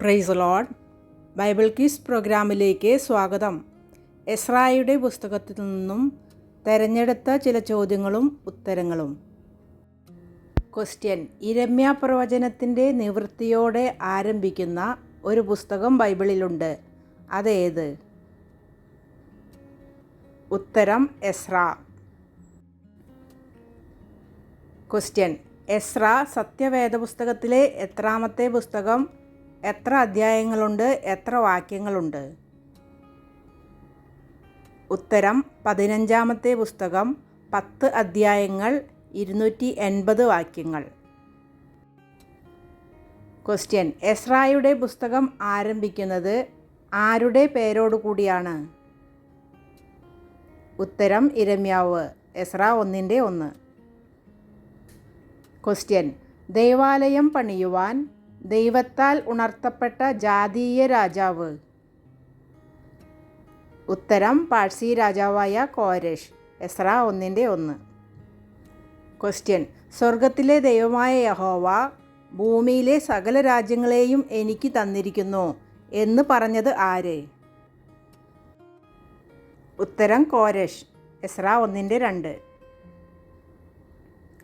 Price load Bible quiz പ്രോഗ്രാമിലേക്ക് സ്വാഗതം. എസ്രായുടെ പുസ്തകത്തിൽ നിന്നും തെരഞ്ഞെടുത്ത ചില ചോദ്യങ്ങളും ഉത്തരങ്ങളും. ക്വസ്റ്റ്യൻ ഇരമ്യ പ്രവചനത്തിന്റെ നിവൃത്തിയോടെ ആരംഭിക്കുന്ന ഒരു പുസ്തകം ബൈബിളിലുണ്ട് അതേത്? ഉത്തരം എസ്ര. ക്വസ്റ്റ്യൻ എസ്ര സത്യവേദ പുസ്തകത്തിലെ എത്രാമത്തെ പുസ്തകം എത്ര അധ്യായങ്ങളുണ്ട്? എത്ര വാക്യങ്ങളുണ്ട്? ഉത്തരം പതിനഞ്ചാമത്തെ പുസ്തകം പത്ത് അധ്യായങ്ങൾ ഇരുന്നൂറ്റി എൺപത് വാക്യങ്ങൾ. ക്വസ്റ്റ്യൻ എസ്രായുടെ പുസ്തകം ആരംഭിക്കുന്നത് ആരുടെ പേരോടു കൂടിയാണ്? ഉത്തരം ഇരമ്യാവ് എസ്ര ഒന്നിന്റെ ഒന്ന്. ക്വസ്റ്റ്യൻ ദേവാലയം പണിയുവാൻ ദൈവത്താൽ ഉണർത്തപ്പെട്ട ജാതീയ രാജാവ്. ഉത്തരം പാഴ്സി രാജാവായ കോരേഷ്. എസ്ര ഒന്നിന്റെ ഒന്ന്. ക്വസ്റ്റ്യൻ സ്വർഗത്തിലെ ദൈവമായ യഹോവ ഭൂമിയിലെ സകല രാജ്യങ്ങളെയും എനിക്ക് തന്നിരിക്കുന്നു എന്ന് പറഞ്ഞത് ആര്? ഉത്തരം കോരേഷ്. എസ്ര ഒന്നിന്റെ രണ്ട്.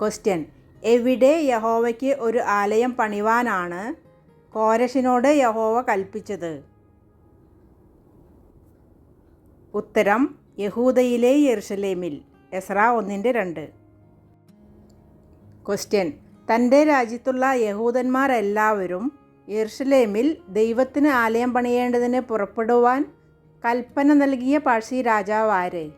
ക്വസ്റ്റ്യൻ എവിടെ യഹോവയ്ക്ക് ഒരു ആലയം പണിവാനാണ് കോരശിനോട് യഹോവ കൽപ്പിച്ചത്? ഉത്തരം യഹൂദയിലെ യെറുഷലേമിൽ എസ്ര ഒന്നിന്റെ രണ്ട്. ക്വസ്റ്റ്യൻ തന്റെ രാജ്യത്തുള്ള യഹൂദന്മാരെല്ലാവരും യെറുഷലേമിൽ ദൈവത്തിന് ആലയം പണിയേണ്ടതിന് പുറപ്പെടുവാൻ കൽപ്പന നൽകിയ പാഴ്സി രാജാവ് ആര്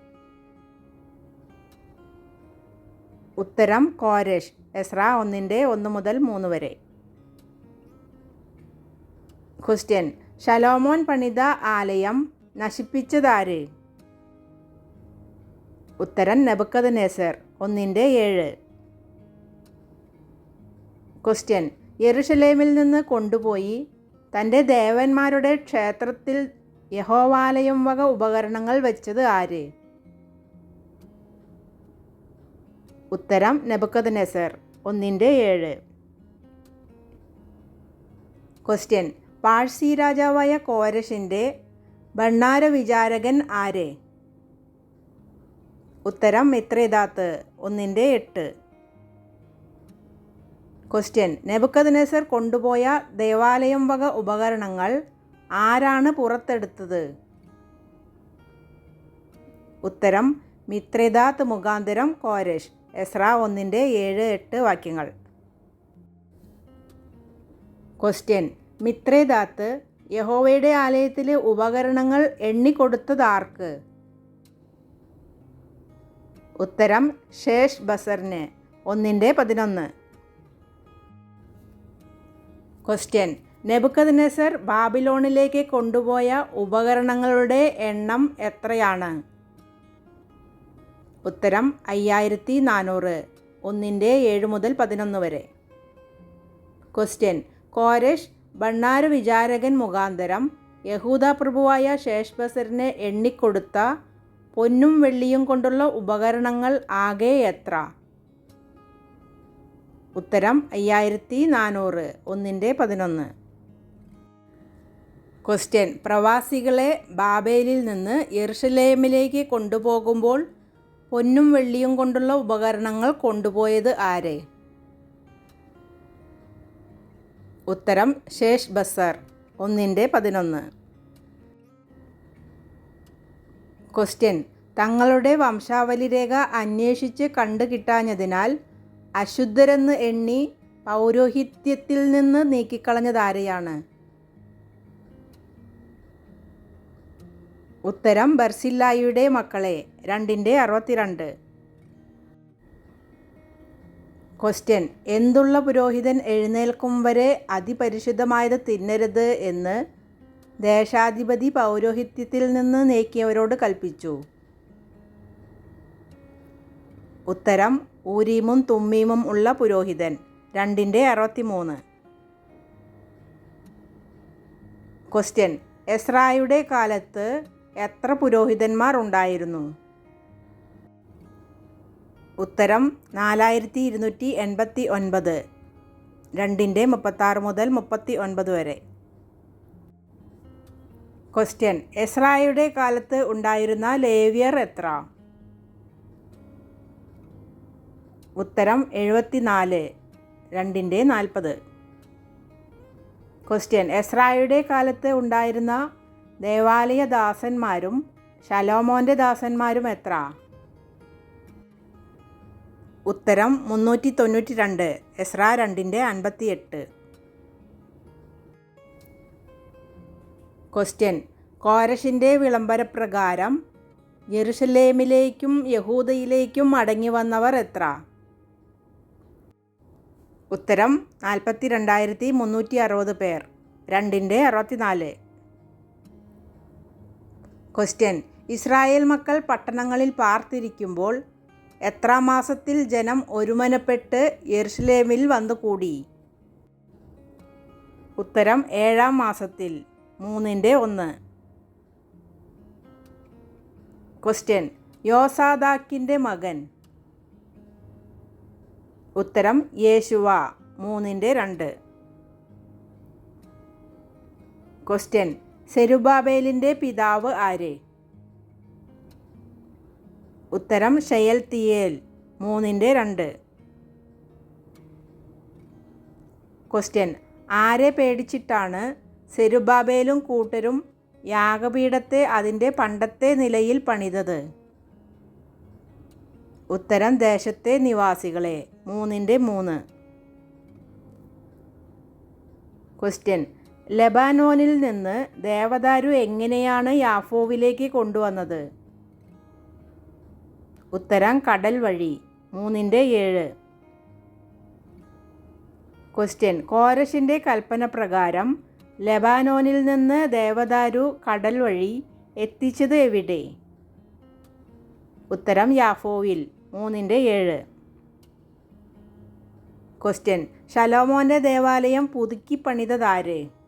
ഉത്തരം കോരേഷ്. എസ്ര ഒന്നിന്റെ ഒന്ന് മുതൽ മൂന്ന് വരെ. ക്വസ്റ്റ്യൻ ശലോമോൻ പണിത ആലയം നശിപ്പിച്ചതാര്? ഉത്തരം നബുക്കത് നെസർ ഒന്നിന്റെ ഏഴ്. ക്വസ്റ്റ്യൻ യെറുഷലേമിൽ നിന്ന് കൊണ്ടുപോയി തന്റെ ദേവന്മാരുടെ ക്ഷേത്രത്തിൽ യഹോവാലയം വക ഉപകരണങ്ങൾ വെച്ചത് ആര്? ഉത്തരം നബുക്കത് നെസർ ഒന്നിന്റെ ഏഴ്. ക്വസ്റ്റ്യൻ പാഴ്സി രാജാവായ കോരശിന്റെ ഭണ്ണാര വിചാരകൻ ആര്? ഉത്തരം മിത്രേദാത്ത് ഒന്നിന്റെ എട്ട്. ക്വസ്റ്റ്യൻ നെബുക്കത് കൊണ്ടുപോയ ദേവാലയം വക ഉപകരണങ്ങൾ ആരാണ് പുറത്തെടുത്തത്? ഉത്തരം മിത്രേദാത്ത് മുഖാന്തരം കോരേഷ് എസ്ര ഒന്നിന്റെ ഏഴ് എട്ട് വാക്യങ്ങൾ. ക്വസ്റ്റ്യൻ മിത്രേദാത്ത് യഹോവയുടെ ആലയത്തിലെ ഉപകരണങ്ങൾ എണ്ണിക്കൊടുത്തതാർക്ക്? ഉത്തരം ഷേഷ് ബസറിന് ഒന്നിന്റെ പതിനൊന്ന്. ക്വസ്റ്റ്യൻ നെബുക്കത് നെസർ ബാബിലോണിലേക്ക് കൊണ്ടുപോയ ഉപകരണങ്ങളുടെ എണ്ണം എത്രയാണ്? ഉത്തരം അയ്യായിരത്തി നാനൂറ് ഒന്നിന്റെ ഏഴ് മുതൽ പതിനൊന്ന് വരെ. ക്വസ്റ്റ്യൻ കോരേഷ് ഭണ്ണാര വിചാരകൻ മുഖാന്തരം യഹൂദ പ്രഭുവായ ശേഷ്ബസറിന് എണ്ണിക്കൊടുത്ത പൊന്നും വെള്ളിയും കൊണ്ടുള്ള ഉപകരണങ്ങൾ ആകെ എത്ര? ഉത്തരം അയ്യായിരത്തി നാനൂറ് ഒന്നിന്റെ പതിനൊന്ന്. ക്വസ്റ്റ്യൻ പ്രവാസികളെ ബാബേലിൽ നിന്ന് യെറുഷലേമിലേക്ക് കൊണ്ടുപോകുമ്പോൾ പൊന്നും വെള്ളിയും കൊണ്ടുള്ള ഉപകരണങ്ങൾ കൊണ്ടുപോയത് ആരെ? ഉത്തരം ശേഷ് ബസർ. ഒന്നിന്റെ പതിനൊന്ന്. ക്വസ്റ്റ്യൻ തങ്ങളുടെ വംശാവലി രേഖ അന്വേഷിച്ച് കണ്ടുകിട്ടാഞ്ഞതിനാൽ അശുദ്ധരെന്ന് എണ്ണി പൗരോഹിത്യത്തിൽ നിന്ന് നീക്കിക്കളഞ്ഞതാരെയാണ് ഉത്തരം ബർസില്ലായിയുടെ മക്കളെ രണ്ടിന്റെ അറുപത്തിരണ്ട്. ക്വസ്റ്റ്യൻ എന്തുള്ള പുരോഹിതൻ എഴുന്നേൽക്കും വരെ അതിപരിശുദ്ധമായത് തിന്നരുത് എന്ന് ദേശാധിപതി പൗരോഹിത്യത്തിൽ നിന്ന് നീക്കിയവരോട് കൽപ്പിച്ചു. ഉത്തരം ഊരീമും തുമ്മീമും ഉള്ള പുരോഹിതൻ രണ്ടിന്റെ അറുപത്തിമൂന്ന്. ക്വസ്റ്റ്യൻ എസ്രായുടെ കാലത്ത് എത്ര പുരോഹിതന്മാർ ഉണ്ടായിരുന്നു ഉത്തരം നാലായിരത്തി ഇരുന്നൂറ്റി എൺപത്തി ഒൻപത് രണ്ടിന്റെ മുപ്പത്താറ് മുതൽ മുപ്പത്തി ഒൻപത് വരെ. ക്വസ്റ്റ്യൻ എസ്രായുടെ കാലത്ത് ഉണ്ടായിരുന്ന ലേവിയർ എത്ര? ഉത്തരം എഴുപത്തിനാല്. രണ്ടിന്റെ നാൽപ്പത്. ക്വസ്റ്റ്യൻ എസ്രായുടെ കാലത്ത് ഉണ്ടായിരുന്ന ദേവാലയ ദാസന്മാരും ശലോമോന്റെ ദാസന്മാരും എത്ര? ഉത്തരം മുന്നൂറ്റി തൊണ്ണൂറ്റി രണ്ട് എസ്ര രണ്ടിന്റെ അൻപത്തി എട്ട് ക്വസ്റ്റ്യൻ. കോരശിന്റെ വിളംബരപ്രകാരം യെറുഷലേമിലേക്കും യഹൂദയിലേക്കും മടങ്ങി വന്നവർ എത്ര? ഉത്തരം നാൽപ്പത്തി രണ്ടായിരത്തി മുന്നൂറ്റി അറുപത് പേർ. രണ്ടിന്റെ അറുപത്തിനാല്. ക്വസ്റ്റ്യൻ. ഇസ്രായേൽ മക്കൾ പട്ടണങ്ങളിൽ പാർത്തിരിക്കുമ്പോൾ എത്ര മാസത്തിൽ ജനം ഒരുമനപ്പെട്ട് യെറുഷലേമിൽ വന്നുകൂടി? ഉത്തരം ഏഴാം മാസത്തിൽ. മൂന്നിന്റെ ഒന്ന്. ക്വസ്റ്റ്യൻ യോസാദാക്കിന്റെ മകൻ. ഉത്തരം യേശുവ. മൂന്നിന്റെ രണ്ട്. ക്വസ്റ്റ്യൻ സെരുബാബേലിന്റെ പിതാവ് ആര്? ഉത്തരം ഷയൽ തിയേൽ മൂന്നിന്റെ രണ്ട്. ക്വസ്റ്റ്യൻ ആരെ പേടിച്ചിട്ടാണ് സെരുബാബേലും കൂട്ടരും യാഗപീഠത്തെ അതിന്റെ പണ്ടത്തെ നിലയിൽ പണിതത്? ഉത്തരം ദേശത്തെ നിവാസികളെ മൂന്നിന്റെ മൂന്ന്. ക്വസ്റ്റ്യൻ ലെബാനോനിൽ നിന്ന് ദേവദാരു എങ്ങനെയാണ് യാഫോവിലേക്ക് കൊണ്ടുവന്നത്? ഉത്തരം കടൽ വഴി. മൂന്നിന്റെ ഏഴ്. ക്വസ്റ്റ്യൻ കോരശിന്റെ കൽപ്പന പ്രകാരം ലെബാനോനിൽ നിന്ന് ദേവദാരു കടൽ വഴി എത്തിച്ചത് എവിടെ? ഉത്തരം യാഫോവിൽ. മൂന്നിന്റെ ഏഴ്. ക്വസ്റ്റ്യൻ ശലോമോന്റെ ദേവാലയം പുതുക്കി പണിതതാര്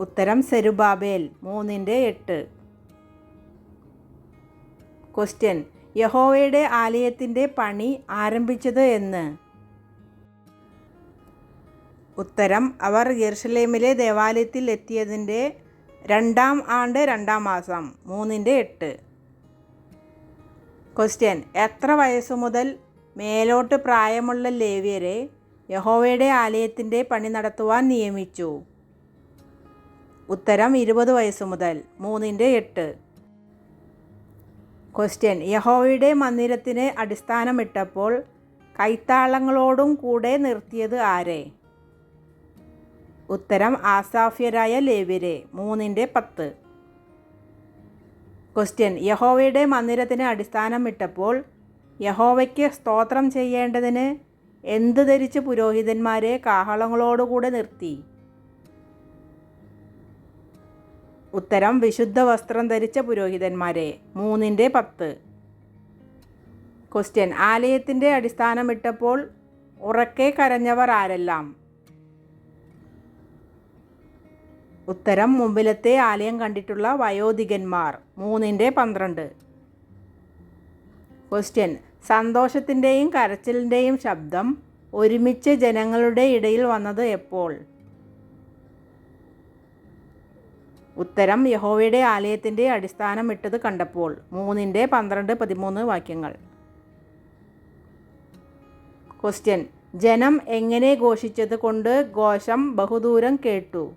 ഉത്തരം സെരുബാബേൽ മൂന്നിന്റെ എട്ട്. ക്വസ്റ്റ്യൻ യഹോവയുടെ ആലയത്തിന്റെ പണി ആരംഭിച്ചത് എന്ന്. ഉത്തരം. അവർ യെർഷലേമിലെ ദേവാലയത്തിൽ എത്തിയതിന്റെ രണ്ടാം ആണ്ട് രണ്ടാം മാസം മൂന്നിന്റെ എട്ട്. ക്വസ്റ്റ്യൻ എത്ര വയസ്സു മുതൽ മേലോട്ട് പ്രായമുള്ള ലേവ്യരെ യഹോവയുടെ ആലയത്തിന്റെ പണി നടത്തുവാൻ നിയമിച്ചു? ഉത്തരം ഇരുപത് വയസ്സ് മുതൽ മൂന്നിന്റെ എട്ട്. ക്വസ്റ്റ്യൻ യഹോയുടെ മന്ദിരത്തിന് അടിസ്ഥാനമിട്ടപ്പോൾ കൈത്താളങ്ങളോടും കൂടെ നിർത്തിയത് ആരെ? ഉത്തരം ആസാഫ്യരായ ലേവ്യരെ മൂന്നിന്റെ പത്ത്. ക്വസ്റ്റ്യൻ യഹോവയുടെ മന്ദിരത്തിന് അടിസ്ഥാനമിട്ടപ്പോൾ യഹോവയ്ക്ക് സ്തോത്രം ചെയ്യേണ്ടതിന് എന്ത് ധരിച്ച് പുരോഹിതന്മാരെ കാഹളങ്ങളോടുകൂടെ നിർത്തി? ഉത്തരം വിശുദ്ധ വസ്ത്രം ധരിച്ച പുരോഹിതന്മാരെ മൂന്നിന്റെ പത്ത്. ക്വസ്റ്റ്യൻ ആലയത്തിന്റെ അടിസ്ഥാനമിട്ടപ്പോൾ ഉറക്കെ കരഞ്ഞവർ ആരെല്ലാം? ഉത്തരം മുമ്പിലത്തെ ആലയം കണ്ടിട്ടുള്ള വയോധികന്മാർ മൂന്നിന്റെ പന്ത്രണ്ട്. ക്വസ്റ്റ്യൻ സന്തോഷത്തിന്റെയും കരച്ചിലിന്റെയും ശബ്ദം ഒരുമിച്ച് ജനങ്ങളുടെ ഇടയിൽ വന്നത് എപ്പോൾ? ഉത്തരം യഹോവയുടെ ആലയത്തിന്റെ അടിസ്ഥാനം ഇട്ടത് കണ്ടപ്പോൾ മൂന്നിന്റെ പന്ത്രണ്ട് പതിമൂന്ന് വാക്യങ്ങൾ. ക്വസ്റ്റ്യൻ ജനം എങ്ങനെ ഘോഷിച്ചത് കൊണ്ട് ഘോഷം ബഹുദൂരം കേട്ടു?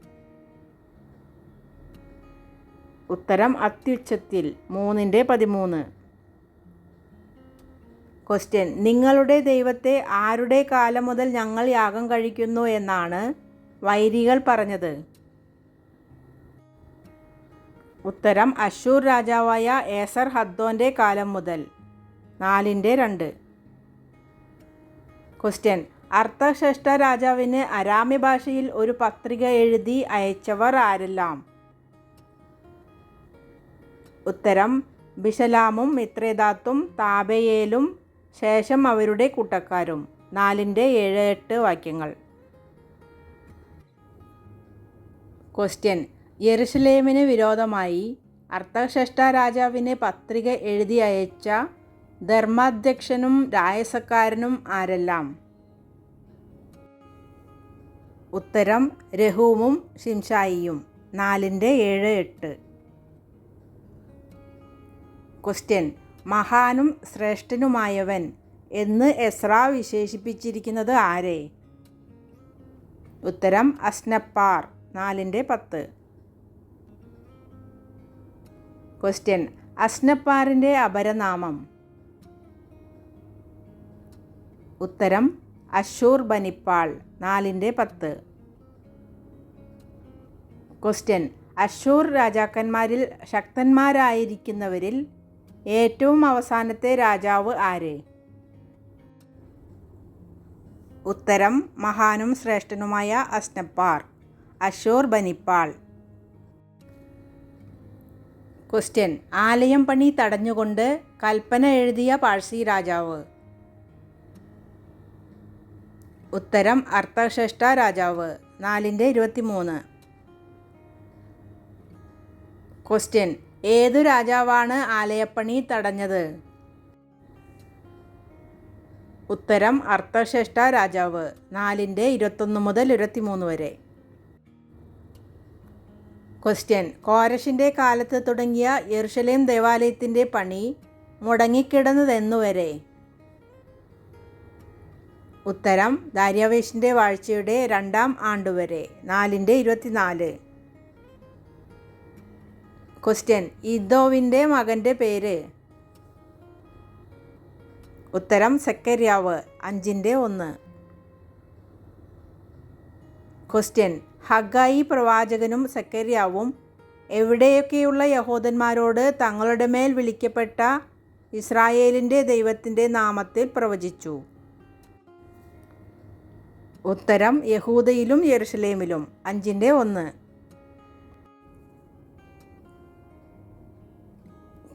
ഉത്തരം അത്യുച്ചത്തിൽ മൂന്നിന്റെ പതിമൂന്ന്. ക്വസ്റ്റ്യൻ നിങ്ങളുടെ ദൈവത്തെ ആരുടെ കാലം മുതൽ ഞങ്ങൾ യാഗം കഴിക്കുന്നു എന്നാണ് വൈരികൾ പറഞ്ഞത്? ഉത്തരം അശൂർ രാജാവായ ഏസർ ഹദ്ദോന്റെ കാലം മുതൽ. നാലിന്റെ രണ്ട്. ക്വസ്റ്റ്യൻ അർത്ഥശ്രേഷ്ഠ രാജാവിന് അരാമ്യ ഭാഷയിൽ ഒരു പത്രിക എഴുതി അയച്ചവർ ആരെല്ലാം? ഉത്തരം ബിഷലാമും മിത്രേദാത്തും താബയേലും ശേഷം അവരുടെ കൂട്ടക്കാരും. നാലിന്റെ ഏഴ് എട്ട് വാക്യങ്ങൾ. ക്വസ്റ്റ്യൻ യെറുഷലേമിന് വിരോധമായി അർത്ഥശ്രേഷ്ഠ രാജാവിന് പത്രിക എഴുതി അയച്ച ധർമാധ്യക്ഷനും രായസക്കാരനും ആരെല്ലാം? ഉത്തരം രഹൂമും ഷിംഷായിയും നാലിന്റെ ഏഴ് എട്ട്. ക്വസ്റ്റ്യൻ മഹാനും ശ്രേഷ്ഠനുമായവൻ എന്ന് എസ്ര വിശേഷിപ്പിച്ചിരിക്കുന്നത് ആരെ? ഉത്തരം അസ്നപ്പാർ. നാലിന്റെ പത്ത്. ക്വസ്റ്റ്യൻ അസ്നപ്പാറിന്റെ അപരനാമം. ഉത്തരം. അശൂർ ബനിപ്പാൾ. നാലിന്റെ പത്ത്. ക്വസ്റ്റ്യൻ അശൂർ രാജാക്കന്മാരിൽ ശക്തന്മാരായിരിക്കുന്നവരിൽ ഏറ്റവും അവസാനത്തെ രാജാവ് ആര്? ഉത്തരം. മഹാനും ശ്രേഷ്ഠനുമായ അസ്നപ്പാർ. അശൂർ ബനിപ്പാൾ. ക്വസ്റ്റ്യൻ. ആലയം പണി തടഞ്ഞുകൊണ്ട് കൽപ്പന എഴുതിയ പാഴ്സി രാജാവ്. ഉത്തരം അർത്ഥശ്രേഷ്ഠ രാജാവ്. നാലിന്റെ ഇരുപത്തിമൂന്ന്. ക്വസ്റ്റ്യൻ. ഏതു രാജാവാണ് ആലയപ്പണി തടഞ്ഞത്? ഉത്തരം അർത്ഥശ്രേഷ്ഠ രാജാവ്. നാലിന്റെ ഇരുപത്തൊന്ന് മുതൽ ഇരുപത്തിമൂന്ന് വരെ. ക്വസ്റ്റ്യൻ. കോരഷിന്റെ കാലത്ത് തുടങ്ങിയ യെറുഷലേം ദേവാലയത്തിന്റെ പണി മുടങ്ങിക്കിടന്നതെന്നുവരെ. ഉത്തരം ദാര്യാവേശിന്റെ വാഴ്ചയുടെ രണ്ടാം ആണ്ടുവരെ നാലിന്റെ ഇരുപത്തിനാല്. ക്വസ്റ്റ്യൻ ഇദോവിന്റെ മകന്റെ പേര്. ഉത്തരം സെക്കരിയാവ് അഞ്ചിന്റെ ഒന്ന്. ക്വസ്റ്റ്യൻ ഹഗായി പ്രവാചകനും സക്കരിയാവും എവിടെയൊക്കെയുള്ള യഹോദന്മാരോട് തങ്ങളുടെ മേൽ വിളിക്കപ്പെട്ട ഇസ്രായേലിന്റെ ദൈവത്തിന്റെ നാമത്തിൽ പ്രവചിച്ചു. ഉത്തരം യഹൂദയിലും യെറുഷലേമിലും അഞ്ചിന്റെ ഒന്ന്.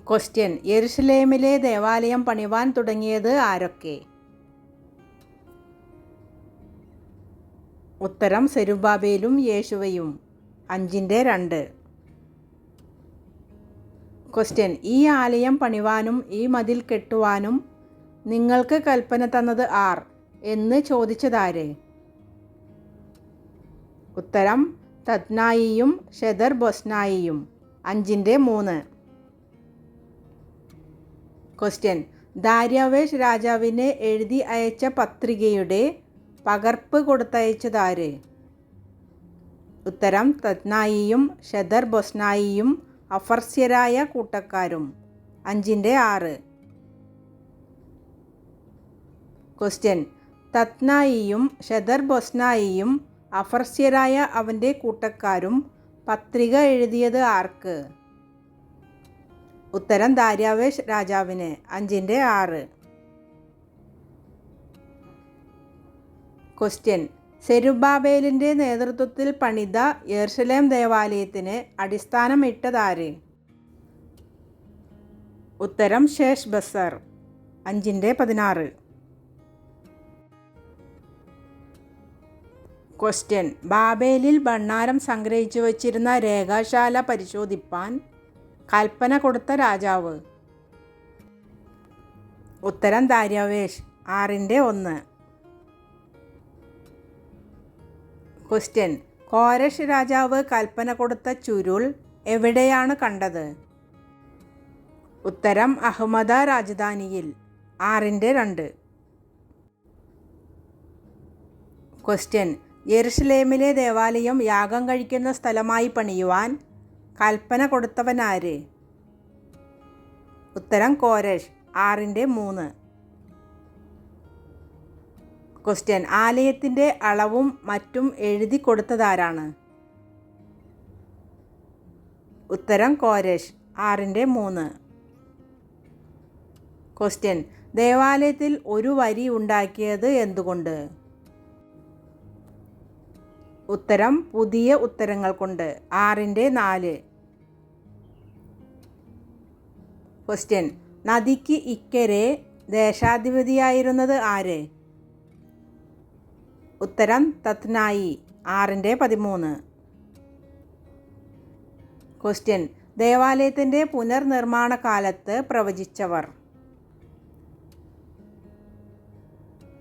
ക്വസ്റ്റ്യൻ യെരുഷലേമിലെ ദേവാലയം പണിവാൻ തുടങ്ങിയത് ആരൊക്കെ? ഉത്തരം സെരുബാബേലും യേശുവയും. അഞ്ചിന്റെ രണ്ട്. ക്വസ്റ്റ്യൻ ഈ ആലയം പണിവാനും ഈ മതിൽ കെട്ടുവാനും നിങ്ങൾക്ക് കൽപ്പന തന്നത് ആർ എന്ന് ചോദിച്ചതാരെ? ഉത്തരം തത്നായിയും ഷെദർ ബൊസ്നായിയും. അഞ്ചിന്റെ മൂന്ന്. ക്വസ്റ്റ്യൻ ദാര്യാവേഷ് രാജാവിനെ എഴുതി അയച്ച പത്രികയുടെ പകർപ്പ് കൊടുത്തയച്ചതാര്? ഉത്തരം തത്നായിയും ഷെദർ ബൊസ്നായിയും അഫർസ്യരായ കൂട്ടക്കാരും. അഞ്ചിന്റെ ആറ്. ക്വസ്റ്റ്യൻ. തത്നായിയും ഷെദർ ബൊസ്നായിയും അഫർസ്യരായ അവന്റെ കൂട്ടക്കാരും പത്രിക എഴുതിയത് ആർക്ക്? ഉത്തരം ദാര്യാവേഷ് രാജാവിന്. അഞ്ചിന്റെ ആറ്. ക്വസ്റ്റ്യൻ. സെരുബാബേലിന്റെ നേതൃത്വത്തിൽ പണിത യെർഷലേം ദേവാലയത്തിന് അടിസ്ഥാനമിട്ടതാര്? ഉത്തരം ശേഷ് ബസർ. അഞ്ചിന്റെ പതിനാറ്. ക്വസ്റ്റ്യൻ. ബാബേലിൽ ഭണ്ണാരം സംഗ്രഹിച്ചു വച്ചിരുന്ന രേഖാശാല പരിശോധിപ്പാൻ കൽപ്പന കൊടുത്ത രാജാവ്. ഉത്തരം ദാര്യാവേഷ്. ആറിന്റെ ഒന്ന്. ക്വസ്റ്റ്യൻ കോരഷ് രാജാവ് കൽപ്പന കൊടുത്ത ചുരുൾ എവിടെയാണ് കണ്ടത്? ഉത്തരം അഹമ്മദ രാജധാനിയിൽ ആറിന്റെ രണ്ട്. ക്വസ്റ്റ്യൻ യെറുഷലേമിലെ ദേവാലയം യാഗം കഴിക്കുന്ന സ്ഥലമായി പണിയുവാൻ കൽപ്പന കൊടുത്തവനാര്? ഉത്തരം കോരേഷ് ആറിന്റെ മൂന്ന്. ക്വസ്റ്റ്യൻ. ആലയത്തിന്റെ അളവും മറ്റും എഴുതി കൊടുത്തതാരാണ്? ഉത്തരം കോരേഷ്. ആറിന്റെ മൂന്ന്. ക്വസ്റ്റ്യൻ. ദേവാലയത്തിൽ ഒരു വരി ഉണ്ടാക്കിയത് എന്തുകൊണ്ട്? ഉത്തരം പുതിയ ഉത്തരങ്ങൾ കൊണ്ട്. ആറിന്റെ നാല്. ക്വസ്റ്റ്യൻ. നദിക്ക് ഇക്കരെ ദേശാധിപതിയായിരുന്നത് ആര്? ഉത്തരം തത്നായി. ആറിന്റെ പതിമൂന്ന്. ക്വസ്റ്റ്യൻ ദേവാലയത്തിന്റെ പുനർനിർമ്മാണ കാലത്ത് പ്രവചിച്ചവർ.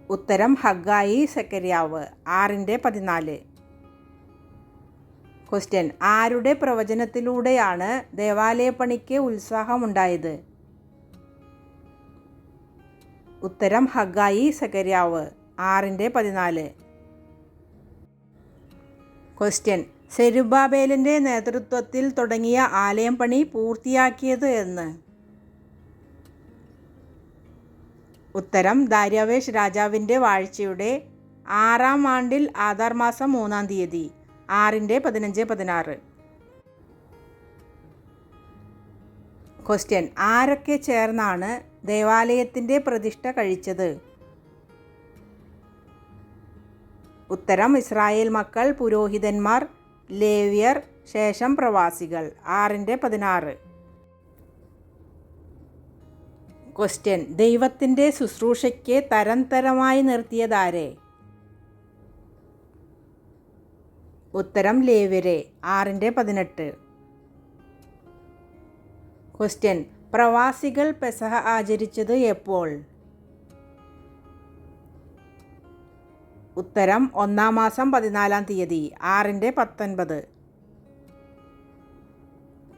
ഉത്തരം ഹഗായി സെക്കരിയാവ് ആറിന്റെ പതിനാല്. ക്വസ്റ്റ്യൻ ആരുടെ പ്രവചനത്തിലൂടെയാണ് ദേവാലയപ്പണിക്ക് ഉത്സാഹമുണ്ടായത്? ഉത്തരം ഹഗായി സെക്കരിയാവ് ആറിന്റെ പതിനാല്. ക്വസ്റ്റ്യൻ. സെരുബാബേലിന്റെ നേതൃത്വത്തിൽ തുടങ്ങിയ ആലയം പണി പൂർത്തിയാക്കിയത് എന്ന്. ഉത്തരം ദാര്യാവേഷ് രാജാവിന്റെ വാഴ്ചയുടെ ആറാം ആണ്ടിൽ ആധാർ മാസം മൂന്നാം തീയതി ആറിന്റെ പതിനഞ്ച് പതിനാറ്. ക്വസ്റ്റ്യൻ ആരൊക്കെ ചേർന്നാണ് ദേവാലയത്തിന്റെ പ്രതിഷ്ഠ കഴിച്ചത്? ഉത്തരം ഇസ്രായേൽ മക്കൾ പുരോഹിതന്മാർ ലേവിയർ ശേഷം പ്രവാസികൾ. ആറിന്റെ പതിനാറ്. ക്വസ്റ്റ്യൻ ദൈവത്തിന്റെ ശുശ്രൂഷയ്ക്ക് തരം തരമായി നിർത്തിയതാരെ? ഉത്തരം ലേവ്യരെ. ആറിന്റെ പതിനെട്ട്. ക്വസ്റ്റ്യൻ പ്രവാസികൾ പെസഹ ആചരിച്ചത് എപ്പോൾ? ഉത്തരം ഒന്നാം മാസം പതിനാലാം തീയതി ആറിന്റെ പത്തൊൻപത്.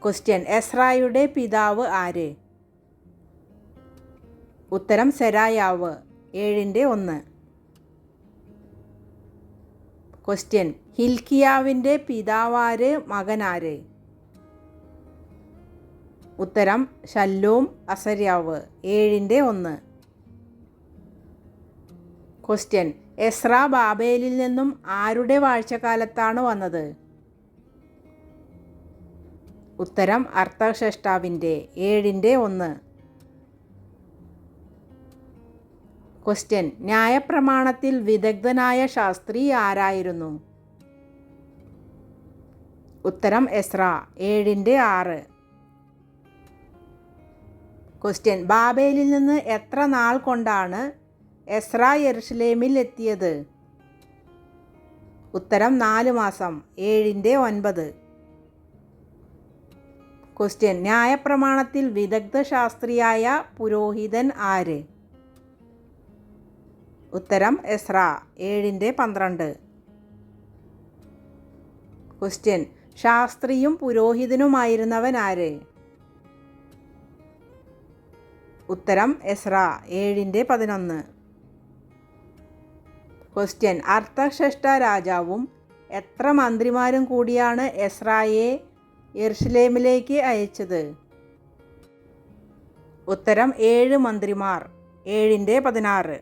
ക്വസ്റ്റ്യൻ എസ്രായുടെ പിതാവ് ആര്? ഉത്തരം സെരായാവ് ഏഴിന്റെ ഒന്ന്. ക്വസ്റ്റ്യൻ ഹിൽക്കിയാവിന്റെ പിതാവാര് മകനാര്? ഉത്തരം ഷല്ലൂം അസര്യാവ് ഏഴിന്റെ ഒന്ന്. ക്വസ്റ്റ്യൻ എസ്ര ബാബേലിൽ നിന്നും ആരുടെ വാഴ്ചക്കാലത്താണ് വന്നത്? ഉത്തരം അർത്ഥശ്രഷ്ടാവിന്റെ ഏഴിന്റെ ഒന്ന്. ക്വസ്റ്റ്യൻ ന്യായപ്രമാണത്തിൽ വിദഗ്ധനായ ശാസ്ത്രി ആരായിരുന്നു? ഉത്തരം എസ്ര ഏഴിന്റെ ആറ്. ക്വസ്റ്റ്യൻ ബാബേലിൽ നിന്ന് എത്ര നാൾ കൊണ്ടാണ് എസ്ര യെറുഷലേമിൽ എത്തിയത് ഉത്തരം നാല് മാസം ഏഴിന്റെ ഒൻപത്. ക്വസ്റ്റ്യൻ ന്യായപ്രമാണത്തിൽ വിദഗ്ധ ശാസ്ത്രിയായ പുരോഹിതൻ ആര്? ഉത്തരം എസ്ര ഏഴിന്റെ പന്ത്രണ്ട്. ക്വസ്റ്റ്യൻ ശാസ്ത്രിയും പുരോഹിതനുമായിരുന്നവൻ ആര്? ഉത്തരം എസ്ര ഏഴിന്റെ പതിനൊന്ന്. ക്വസ്റ്റ്യൻ അർത്ഥശ്രേഷ്ഠ രാജാവും എത്ര മന്ത്രിമാരും കൂടിയാണ് എസ്രായെ എർഷലേമിലേക്ക് അയച്ചത്? ഉത്തരം ഏഴ് മന്ത്രിമാർ ഏഴിന്റെ പതിനാറ്.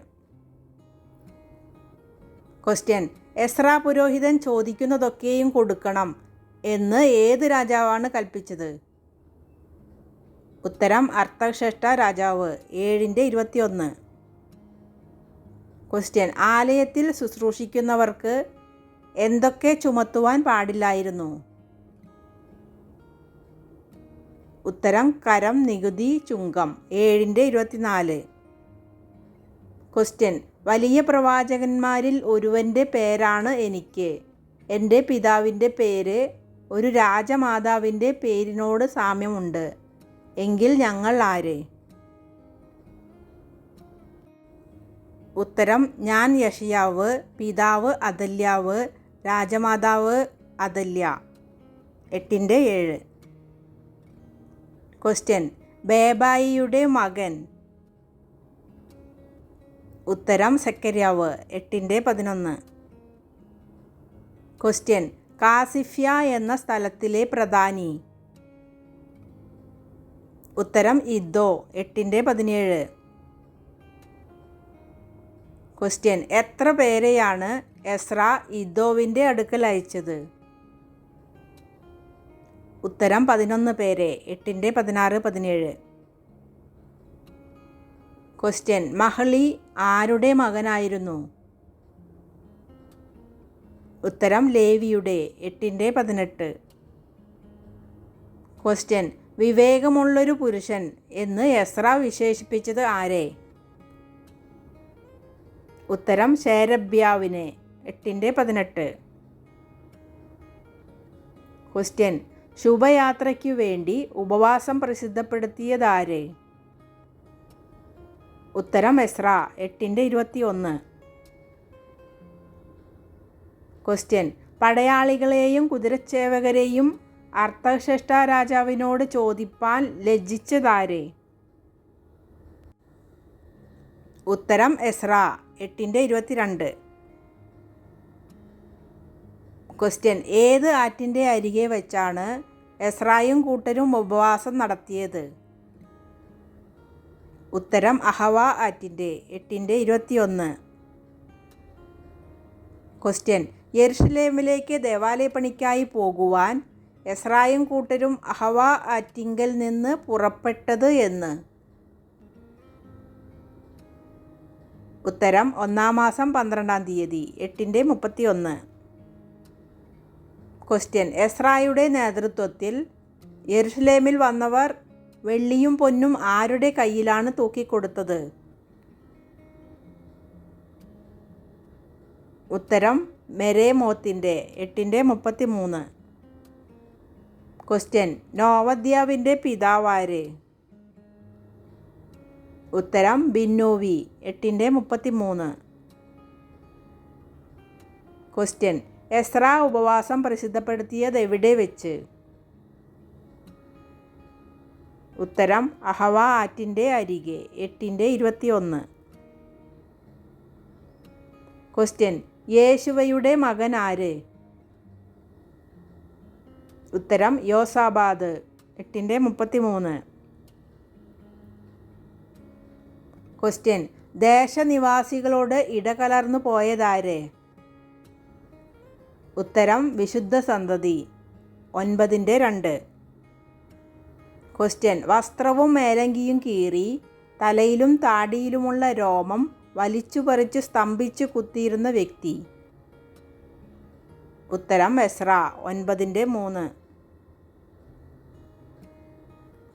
ക്വസ്റ്റ്യൻ എസ്ര പുരോഹിതൻ ചോദിക്കുന്നതൊക്കെയും കൊടുക്കണം എന്ന് ഏത് രാജാവാണ് കൽപ്പിച്ചത്? ഉത്തരം അർത്ഥശ്രേഷ്ഠ രാജാവ് ഏഴിന്റെ ഇരുപത്തിയൊന്ന്. ക്വസ്റ്റ്യൻ ആലയത്തിൽ ശുശ്രൂഷിക്കുന്നവർക്ക് എന്തൊക്കെ ചുമത്തുവാൻ പാടില്ലായിരുന്നു? ഉത്തരം കരം നികുതി ചുങ്കം. ഏഴിന്റെ ഇരുപത്തിനാല്. ക്വസ്റ്റ്യൻ വലിയ പ്രവാചകന്മാരിൽ ഒരുവന്റെ പേരാണ് എനിക്ക്. എന്റെ പിതാവിന്റെ പേര് ഒരു രാജമാതാവിന്റെ പേരിനോട് സാമ്യമുണ്ട്. എങ്കിൽ ഞങ്ങൾ ആര്? ഉത്തരം ഞാൻ യഷിയാവ് പിതാവ് അതല്യാവ് രാജമാതാവ് അതല്യ എട്ടിന്റെ ഏഴ്. ക്വസ്റ്റ്യൻ ബേബായിയുടെ മകൻ. ഉത്തരം സെക്കരിയാവ്. എട്ടിന്റെ പതിനൊന്ന്. ക്വസ്റ്റ്യൻ കാസിഫ്യ എന്ന സ്ഥലത്തിലെ പ്രധാനി. ഉത്തരം ഇദ്ദോ. എട്ടിന്റെ പതിനേഴ്. ക്വസ്റ്റ്യൻ എത്ര പേരെയാണ് എസ്ര ഇദോവിന്റെ അടുക്കൽ അയച്ചത്? ഉത്തരം പതിനൊന്ന് പേരെ. എട്ടിന്റെ പതിനാറ് പതിനേഴ്. ക്വസ്റ്റ്യൻ മഹളി ആരുടെ മകനായിരുന്നു? ഉത്തരം ലേവിയുടെ. എട്ടിന്റെ പതിനെട്ട്. ക്വസ്റ്റ്യൻ വിവേകമുള്ളൊരു പുരുഷൻ എന്ന് എസ്ര വിശേഷിപ്പിച്ചത് ആരെ? ഉത്തരം ശേരബ്യാവിന് എട്ടിന്റെ പതിനെട്ട്. ക്വസ്റ്റ്യൻ ശുഭയാത്രയ്ക്കു വേണ്ടി ഉപവാസം പ്രസിദ്ധപ്പെടുത്തിയതാര്? ഉത്തരം എസ്ര എട്ടിന്റെ ഇരുപത്തി ഒന്ന് ക്വസ്റ്റ്യൻ പടയാളികളെയും കുതിരച്ചേവകരെയും അർത്ഥശ്രേഷ്ഠ രാജാവിനോട് ചോദിപ്പാൻ ലജ്ജിച്ചതാരെ? ഉത്തരം എസ്ര എട്ടിന്റെ ഇരുപത്തിരണ്ട്. ക്വസ്റ്റ്യൻ ഏത് ആറ്റിന്റെ അരികെ വെച്ചാണ് എസ്രായും കൂട്ടരും ഉപവാസം നടത്തിയത്? ഉത്തരം അഹവ ആറ്റിന്റെ എട്ടിന്റെ ഇരുപത്തിയൊന്ന്. ക്വസ്റ്റ്യൻ യെരുഷലേമിലേക്ക് ദേവാലയ പണിക്കായി പോകുവാൻ എസ്രായും കൂട്ടരും അഹവ ആറ്റിങ്കൽ നിന്ന് പുറപ്പെട്ടത് എന്ന്? ഉത്തരം ഒന്നാം മാസം പന്ത്രണ്ടാം തീയതി എട്ടിന്റെ മുപ്പത്തി ഒന്ന് ക്വസ്റ്റ്യൻ എസ്രായുടെ നേതൃത്വത്തിൽ യെരുഷലേമിൽ വന്നവർ വെള്ളിയും പൊന്നും ആരുടെ കയ്യിലാണ് തൂക്കിക്കൊടുത്തത്? ഉത്തരം മെരേമോത്തിന്റെ എട്ടിന്റെ മുപ്പത്തി മൂന്ന് ക്വസ്റ്റ്യൻ നോവദ്യാവിന്റെ പിതാവാര് ഉത്തരം ബിന്നോവി എട്ടിന്റെ മുപ്പത്തി മൂന്ന് ക്വസ്റ്റ്യൻ എസ്ര ഉപവാസം പ്രസിദ്ധപ്പെടുത്തിയത് എവിടെ വെച്ച്? ഉത്തരം അഹവ ആറ്റിന്റെ അരികെ എട്ടിന്റെ ഇരുപത്തി ഒന്ന് ക്വസ്റ്റ്യൻ യേശുവയുടെ മകൻ ആര്? ഉത്തരം യോസാബാദ് എട്ടിന്റെ മുപ്പത്തി മൂന്ന് ക്വസ്റ്റ്യൻ ദേശനിവാസികളോട് ഇടകലർന്നു പോയതാര്? ഉത്തരം വിശുദ്ധ സന്തതി. ഒൻപതിന്റെ രണ്ട്. ക്വസ്റ്റ്യൻ വസ്ത്രവും മേലങ്കിയും കീറി തലയിലും താടിയിലുമുള്ള രോമം വലിച്ചു പറിച്ച് സ്തംഭിച്ചു കുത്തിയിരുന്ന വ്യക്തി. ഉത്തരം എസ്ര. ഒൻപതിന്റെ മൂന്ന്.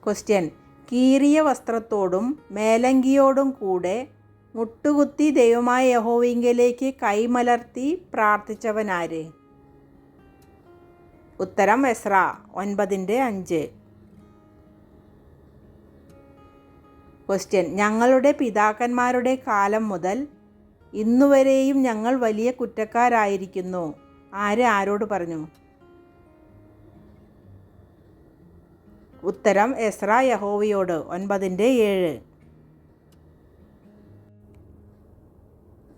ക്വസ്റ്റ്യൻ കീറിയ വസ്ത്രത്തോടും മേലങ്കിയോടും കൂടെ മുട്ടുകുത്തി ദൈവമായ യഹോവിങ്കലേക്ക് കൈമലർത്തി പ്രാർത്ഥിച്ചവനാര്? ഉത്തരം എസ്ര ഒൻപതിന്റെ അഞ്ച്. ക്വസ്റ്റ്യൻ ഞങ്ങളുടെ പിതാക്കന്മാരുടെ കാലം മുതൽ ഇന്നുവരെയും ഞങ്ങൾ വലിയ കുറ്റക്കാരായിരിക്കുന്നു. ആര് ആരോട് പറഞ്ഞു? ഉത്തരം എസ്ര യഹോവയോട് ഒൻപതിന്റെ ഏഴ്.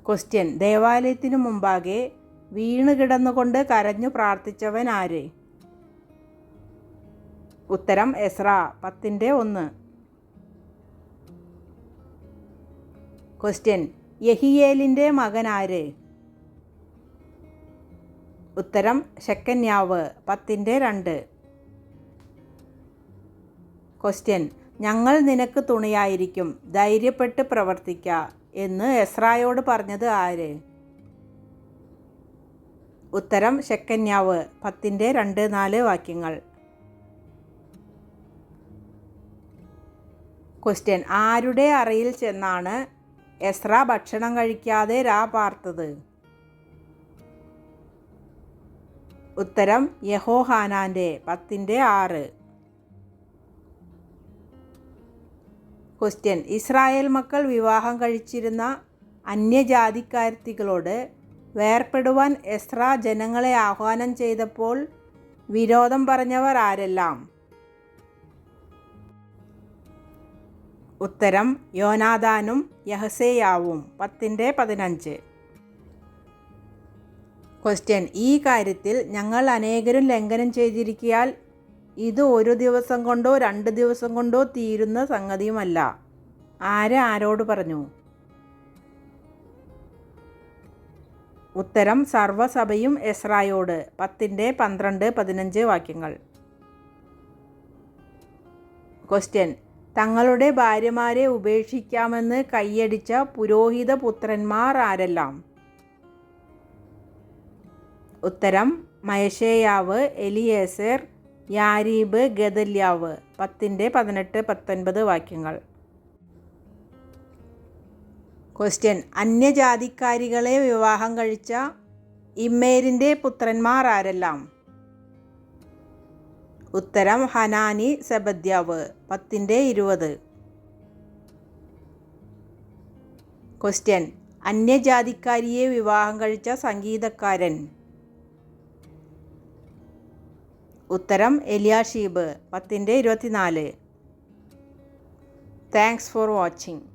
ക്വസ്റ്റ്യൻ ദേവാലയത്തിനു മുമ്പാകെ വീണ് കിടന്നുകൊണ്ട് കരഞ്ഞു പ്രാർത്ഥിച്ചവൻ ആര്? ഉത്തരം എസ്ര പത്തിന്റെ ഒന്ന്. ക്വസ്റ്റ്യൻ യഹിയേലിന്റെ മകൻ ആര്? ഉത്തരം ശക്കന്യാവ് പത്തിന്റെ രണ്ട്. ക്വസ്റ്റ്യൻ ഞങ്ങൾ നിനക്ക് തുണയായിരിക്കും ധൈര്യപ്പെട്ട് പ്രവർത്തിക്ക എന്ന് എസ്രായോട് പറഞ്ഞത് ആര്? ഉത്തരം ശെക്കന്യാവ്. പത്തിന്റെ രണ്ട് നാല് വാക്യങ്ങൾ. ക്വസ്റ്റ്യൻ ആരുടെ അറയിൽ ചെന്നാണ് എസ്ര ഭക്ഷണം കഴിക്കാതെ രാ പാർത്തത്? ഉത്തരം യഹോഹാനാന്റെ പത്തിന്റെ ആറ്. ക്വസ്റ്റ്യൻ. ഇസ്രായേൽ മക്കൾ വിവാഹം കഴിച്ചിരുന്ന അന്യജാതിക്കാരത്തികളോട് വേർപ്പെടുവാൻ എസ്ര ജനങ്ങളെ ആഹ്വാനം ചെയ്തപ്പോൾ വിരോധം പറഞ്ഞവർ ആരെല്ലാം? ഉത്തരം യോനാദാനും യഹസേയാവും. പത്തിന്റെ പതിനഞ്ച്. ക്വസ്റ്റ്യൻ. ഈ കാര്യത്തിൽ ഞങ്ങൾ അനേകരും ലംഘനം ചെയ്തിരിക്കിയാൽ ഇത് ഒരു ദിവസം കൊണ്ടോ രണ്ട് ദിവസം കൊണ്ടോ തീരുന്ന സംഗതിയുമല്ല. ആര് ആരോട് പറഞ്ഞു? ഉത്തരം സർവസഭയും എസ്രായോട്. പത്തിന്റെ പന്ത്രണ്ട് പതിനഞ്ച് വാക്യങ്ങൾ. ക്വസ്റ്റ്യൻ. തങ്ങളുടെ ഭാര്യമാരെ ഉപേക്ഷിക്കാമെന്ന് കൈയടിച്ച പുരോഹിത പുത്രന്മാർ ആരെല്ലാം? ഉത്തരം മയശേയാവ് എലിയേസർ യാരീബ് ഗദല്യാവ് പത്തിന്റെ പതിനെട്ട് പത്തൊൻപത് വാക്യങ്ങൾ. ക്വസ്റ്റ്യൻ അന്യജാതിക്കാരികളെ വിവാഹം കഴിച്ച ഇമ്മേരിന്റെ പുത്രന്മാർ ആരെല്ലാം? ഉത്തരം ഹനാനി സെബദ്യാവ് പത്തിന്റെ ഇരുപത്. ക്വസ്റ്റ്യൻ അന്യജാതിക്കാരിയെ വിവാഹം കഴിച്ച സംഗീതക്കാരൻ. ഉത്തരം എലിയാഷീബ് പത്തിന്റെ ഇരുപത്തിനാല്. Thanks for watching